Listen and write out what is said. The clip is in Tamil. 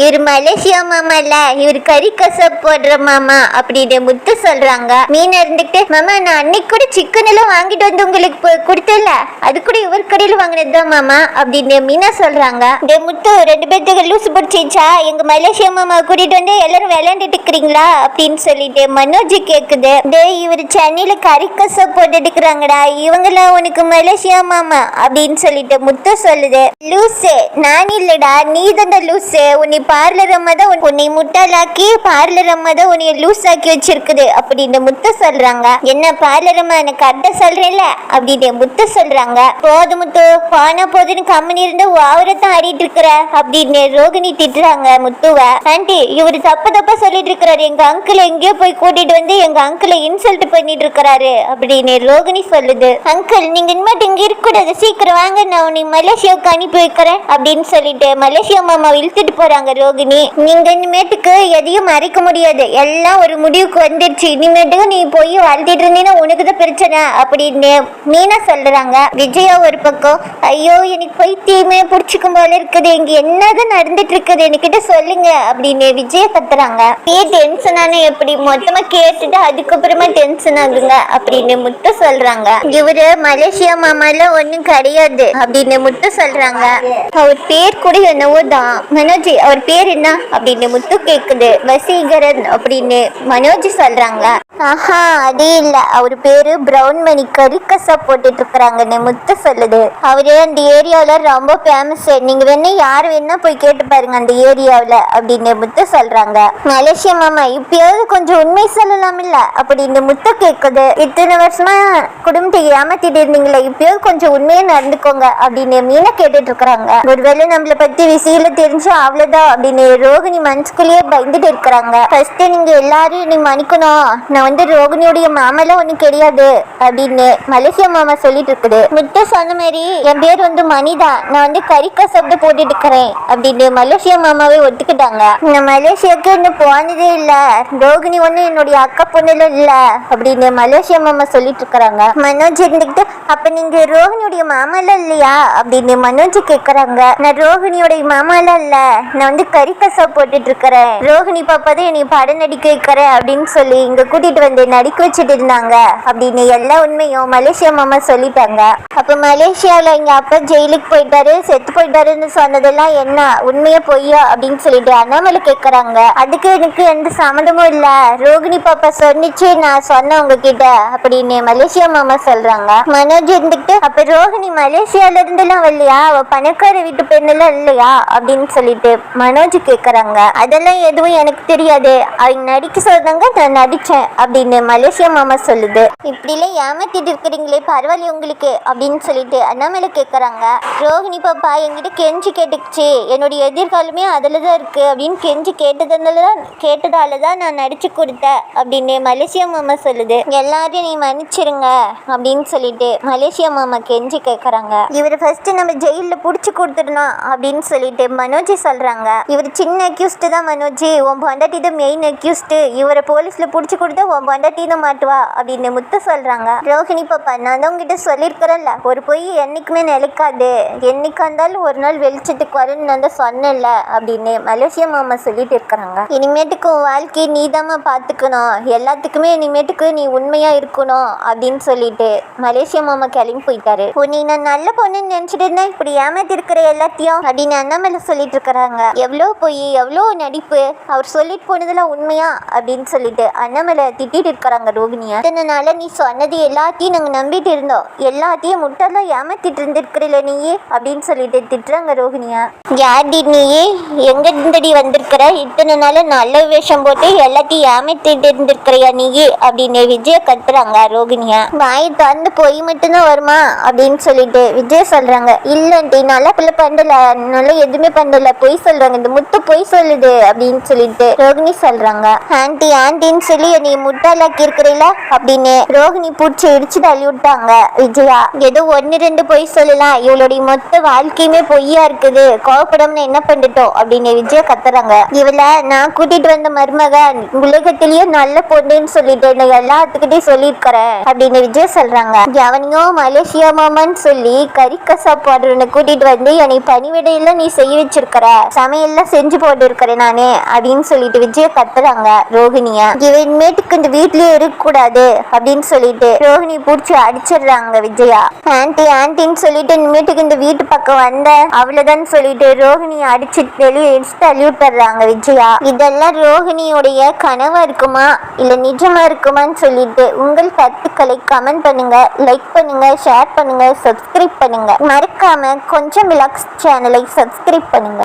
இவர் மலேசியா மாமா இல்ல இவர் கறி கசப் போடுற மாமா அப்படின்னு முத்து சொல்றாங்க. மீனா இருந்துட்டு மாமா நான் அன்னைக்கு கூட சிக்கன் எல்லாம் வாங்கிட்டு வந்து உங்களுக்கு கொடுத்தல அது கூட இவர் கடையில வாங்கினதுதான் மாமா அப்படின்னு மீனா சொல்றாங்க. டே முத்து ரெண்டு பேர்த்துக்கு லூசு பிடிச்சிச்சா எங்க மலேசியா மாமா கூட்டிட்டு வந்து எல்லாரும் விளையாண்டுட்டு இருக்கிறீங்களா அப்படின்னு சொல்லிட்டு மனோஜ் கேக்குது. டே இவர் சென்னையில கறி கசப் போட்டுட்டு இருக்கிறாங்கடா இவங்கெல்லாம் உனக்கு மலேசியா மாமா அப்படின்னு சொல்லிட்டு முத்து சொல்லுது. லூசு நான் இல்லடா நீ தான்டா லூசு உன்னை பார்லர் அம்மா தான் உன்- உன்னை முட்டாளாக்கி பார்லர் அம்மா தான் உன்னை லூஸ் ஆக்கி வச்சிருக்குது அப்படின்னு முத்த சொல்றாங்க. என்ன பார்லர் அம்மா எனக்கு கரெக்டா சொல்றேன்ல அப்படின்னு முத்த சொல்றாங்க. போது முத்து போனா போதுன்னு கம்மனி இருந்து ஓவரத்தான் ஆடிட்டு இருக்கிற அப்படின்னு ரோகிணி திட்டுறாங்க முத்துவ. ஆண்டி இவரு தப்பு தப்பா சொல்லிட்டு இருக்கிறாரு. எங்க அங்கிள் எங்கேயோ போய் கூட்டிட்டு வந்து எங்க அங்கிளை இன்சல்ட் பண்ணிட்டு இருக்கிறாரு அப்படின்னு ரோகிணி சொல்லுது. அங்கிள் நீங்க இனிமேட்டு இங்க இருக்க கூடாது சீக்கிரம் வாங்க நான் உன்னை மலேசியாவுக்கு அனுப்பி வைக்கிறேன் அப்படின்னு சொல்லிட்டு மலேசியா மாமா இழுத்துட்டு போறாங்க ரோகிணி நீங்க இனிமேட்டுக்கு எதையும் மறைக்க முடியாது. எல்லாம் ஒரு முடிவுக்கு வந்துருச்சு இனிமேட்டுக்கு நீ போய் வாழ்ந்துட்டு இருந்தீங்கன்னா உனக்கு தான் பிரச்சனை அப்படின்னு மீனா சொல்றாங்க. விஜயா ஒரு பக்கம் ஐயோ எனக்கு பைத்தியமே பிடிச்சிக்கும் போல இருக்குது. இங்க என்னதான் நடந்துட்டு இருக்குது? என்கிட்ட சொல்லுங்க அப்படின்னு விஜய கத்துறாங்க. ஏ டென்ஷன் ஆனா எப்படி? மொத்தமா கேட்டுட்டு அதுக்கப்புறமா டென்ஷன் ஆகுங்க அப்படின்னு முத்து சொல்றாங்க. இவரு மலேசியா மாமால ஒண்ணும் கிடையாது அப்படின்னு முத்து சொல்றாங்க. அவர் பேர் கூட என்னவோ தான். மனோஜ் அவர் பேர் என்ன அப்படின்னு முத்து கேக்குது. வசீகரன் அப்படின்னு மனோஜ் சொல்றாங்க ஆஹா அதே இல்ல. அவர் பேரு பிரவுன் மணி. கறிக்கசா போட்டுட்டு இருக்கிறாங்கன்னு முத்து சொல்லுது. அவரு அந்த ஏரியாவுல ரொம்ப ஃபேமஸ் நீங்க வேணா யார் வேணா போய் கேட்டு பாருங்க அந்த ஏரியாவுல அப்படின்னு முத்து சொல்றாங்க. மலேசியா மாமா இப்பயாவது கொஞ்சம் உண்மை சொல்லலாம் இல்ல? அப்படின்னு முத்து கேக்குது. இத்தனை வருஷமா குடும்பத்தை ஏமாத்திட்டு இருந்தீங்களே இப்பயாவது கொஞ்சம் உண்மையா நடந்துக்கோங்க அப்படின்னு மீனை கேட்டுட்டு இருக்கிறாங்க ஒருவேளை நம்மள பத்தி விஷயல தெரிஞ்சு அவ்வளவுதான் அப்படின்னு ரோகிணி மனசுக்குள்ளேயே பயந்துட்டு இருக்கிறாங்க. ஃபர்ஸ்ட் நீங்க எல்லாரும் என்னை மன்னிக்கணும். நான் வந்து ரோகிணியோடைய மாமெல்லாம் ஒண்ணும் கிடையாது அப்படின்னு மலேசியா மாமா சொல்லிட்டு இருக்குது. முத்து சொன்ன மாதிரி என் பேர் வந்து மணிதா நான் வந்து கறிக்கா சாப்பிட்டு போட்டுட்டு இருக்கிறேன் அப்படின்னு மலேசியா மாமாவே ஒத்துக்கிட்டாங்க. நான் மலேசியாவுக்கு இன்னும் போனதே இல்ல. ரோகிணி ஒண்ணு என்னுடைய அக்கா பொண்ணுல இல்ல அப்படின்னு மலேசியா மாமா சொல்லிட்டு இருக்கிறாங்க. மனோஜ் இருந்துக்கிட்டு அப்ப நீங்க ரோகிணியுடைய மாமெல்லாம் இல்லையா? அப்படின்னு மனோஜ் கேக்குறாங்க. நான் ரோகிணியோடைய மாமாலாம் இல்ல. நான் வந்து கறிக்கசா போட்டுட்டு இருக்கிறேன் ரோஹிணி பாப்பா தான் என்னை படம் நடிக்க வைக்கிறேன் அப்படின்னு சொல்லி இங்க கூட்டிட்டு வந்து நடிக்க வச்சுட்டு இருந்தாங்க. அப்படின்னு எல்லா உண்மையும் மலேசியா மாமா சொல்லிட்டாங்க. அப்ப மலேசியால எங்க அப்பா ஜெயிலுக்கு போயிட்டாரு செத்து போயிட்டாருன்னு சொன்னதெல்லாம் என்ன? உண்மையா பொய்யா? அப்படின்னு சொல்லிட்டு அண்ணாமலை கேக்குறாங்க. அதுக்கு எனக்கு எந்த சம்மந்தமும் இல்ல. ரோகிணி பாப்பா சொன்னிச்சு நான் சொன்ன உங்ககிட்ட அப்படின்னு மலேசியா மாமா சொல்றாங்க. மனோஜ் இருந்துகிட்டு அப்ப ரோஹிணி மலேசியால இருந்தெல்லாம் வரலையா? அவ பணக்கார வீட்டு பெண்ணெல்லாம் இல்லையா? அப்படின்னு சொல்லிட்டு மனோஜ் கேட்குறாங்க அதெல்லாம் எதுவும் எனக்கு தெரியாது. அவங்க நடிக்க சொல்றாங்க நான் நடித்தேன் அப்படின்னு மலேசியா மாமா சொல்லுது. இப்படிலாம் ஏமாத்திட்டு இருக்கிறீங்களே பரவாயில்ல உங்களுக்கு அப்படின்னு சொல்லிட்டு அண்ணாமலை கேட்குறாங்க ரோஹிணி பாப்பா என்கிட்ட கெஞ்சி கேட்டுக்குச்சு என்னுடைய எதிர்காலமே அதில் தான் இருக்குது அப்படின்னு கெஞ்சி கேட்டதுனால தான் கேட்டதால தான் நான் நடித்து கொடுத்தேன் அப்படின்னு மலேசியா மாமா சொல்லுது. எல்லாரையும் நீ மன்னிச்சிருங்க அப்படின்னு சொல்லிட்டு மலேசியா மாமா கெஞ்சி கேட்குறாங்க இவர் ஃபர்ஸ்ட் நம்ம ஜெயிலில் பிடிச்சி கொடுத்துடணும் அப்படின்னு சொல்லிட்டு மனோஜ் சொல்கிறாங்க இவர் சின்ன அக்யூஸ்டு தான் மனோஜ். உன் பொண்டாட்டி தான் மெயின் அக்யூஸ்டு இவரை போலீஸ்ல பிடிச்சி கொடுத்தா உன் பொண்டாட்டி தான் மாட்டுவா அப்படின்னு முத்து சொல்றாங்க. ரோஹிணி பாப்பா நான் தான் உங்ககிட்ட சொல்லியிருக்கிறேன்ல ஒரு பொய் என்னைக்குமே நிலைக்காது. என்னைக்கா இருந்தாலும் ஒரு நாள் வெளிச்சத்துக்கு வரும்னு நான் தான் சொன்னேன்ல அப்படின்னு மலேசியா மாமா சொல்லிட்டு இருக்கிறாங்க. இனிமேட்டுக்கு உன் வாழ்க்கையை நீதாம்மா பார்த்துக்கணும். எல்லாத்துக்குமே இனிமேட்டுக்கு நீ உண்மையா இருக்கணும் அப்படின்னு சொல்லிட்டு மலேசியா மாமா கிளம்பி போயிட்டாரு. உன்னை நான் நல்ல பொண்ணுன்னு நினைச்சிட்டு இருந்தேன். இப்படி ஏமாத்தி இருக்கிற எல்லாத்தையும் அப்படின்னு அண்ணாமலை சொல்லிட்டு இருக்கிறாங்க. எவ்வளோ போய் எவ்வளோ நடிப்பு அவர் சொல்லிட்டு போனதெல்லாம் உண்மையா? அப்படின்னு சொல்லிட்டு அண்ணாமலை திட்டிட்டு இருக்கிறாங்க ரோகிணியா. இத்தனை நாளா நீ சொன்னது எல்லாத்தையும் நாங்கள் நம்பிட்டு இருந்தோம். எல்லாத்தையும் முட்டாளா ஏமாத்திட்டு இருந்திருக்கிறல நீயே? அப்படின்னு சொல்லிட்டு திட்டுறாங்க ரோகிணியா. யார்டி நீயே? எங்க இருந்தடி வந்திருக்கிற? இத்தனை நாள் நல்ல வேஷம் போட்டு எல்லாத்தையும் ஏமாத்திட்டு இருந்திருக்கிறியா நீயே? அப்படின்னு விஜய கத்துறாங்க ரோகிணியா. வாய் திறந்து பொய் மட்டும்தான் வருமா? அப்படின்னு சொல்லிட்டு விஜய் சொல்றாங்க. இல்லன்ட்டி நல்லா பிள்ளை பண்ணல நல்லா எதுவுமே பண்ணல பொய் சொல்றாங்க இந்த முத்து பொய் சொல்லுது அப்படின்னு சொல்லிட்டு ரோகிணி சொல்றாங்க. ஆண்டி ஆண்டின்னு சொல்லி நீ முட்டாளாக்கி இருக்கிறீல அப்படின்னு ரோகிணி பூச்சி இடிச்சு தள்ளி விட்டாங்க. விஜயா ஏதோ ஒன்னு ரெண்டு பொய் சொல்லலாம். இவளுடைய மொத்த வாழ்க்கையுமே பொய்யா இருக்குது. கோவப்படாம என்ன பண்ணிட்டோம் அப்படின்னு விஜயா கத்துறாங்க. இவளை நான் கூட்டிட்டு வந்த மருமக உலகத்திலேயே நல்ல பொண்ணுன்னு சொல்லிட்டு நான் எல்லாத்துக்கிட்டையும் சொல்லியிருக்கிறேன் அப்படின்னு விஜய் சொல்றாங்க. எவனையோ மலேசியா மாமான்னு சொல்லி கறி கசா கூட்டிட்டு வந்து என்னை பணிவிடையில நீ செய்ய வச்சிருக்கிற. சமையல் எல்லாம் செஞ்சு போட்டு இருக்கிறேன் நானே அப்படின்னு சொல்லிட்டு விஜய கத்துறாங்க ரோஹிணிய. இவன்மேட்டுக்கு இனிமேட்டுக்கு இந்த வீட்லயே இருக்க கூடாது அப்படின்னு சொல்லிட்டு ரோஹிணி பிடிச்சி அடிச்சிடுறாங்க விஜயா. ஆன்டி ஆன்ட்டின்னு சொல்லிட்டு இனிமேட்டுக்கு இந்த வீட்டு பக்கம் வந்த அவ்வளவுதான் சொல்லிட்டு ரோஹிணி அடிச்சு வெளியே இடிச்சு தள்ளி விட்டுறாங்க விஜயா. இதெல்லாம் ரோஹிணியுடைய கனவா இருக்குமா இல்ல நிஜமா இருக்குமான்னு சொல்லிட்டு உங்கள் கருத்துக்களை கமெண்ட் பண்ணுங்க லைக் பண்ணுங்க ஷேர் பண்ணுங்க சப்ஸ்கிரைப் பண்ணுங்க. மறக்காம கொஞ்சம் விலாக்ஸ் சேனலை சப்ஸ்கிரைப் பண்ணுங்க.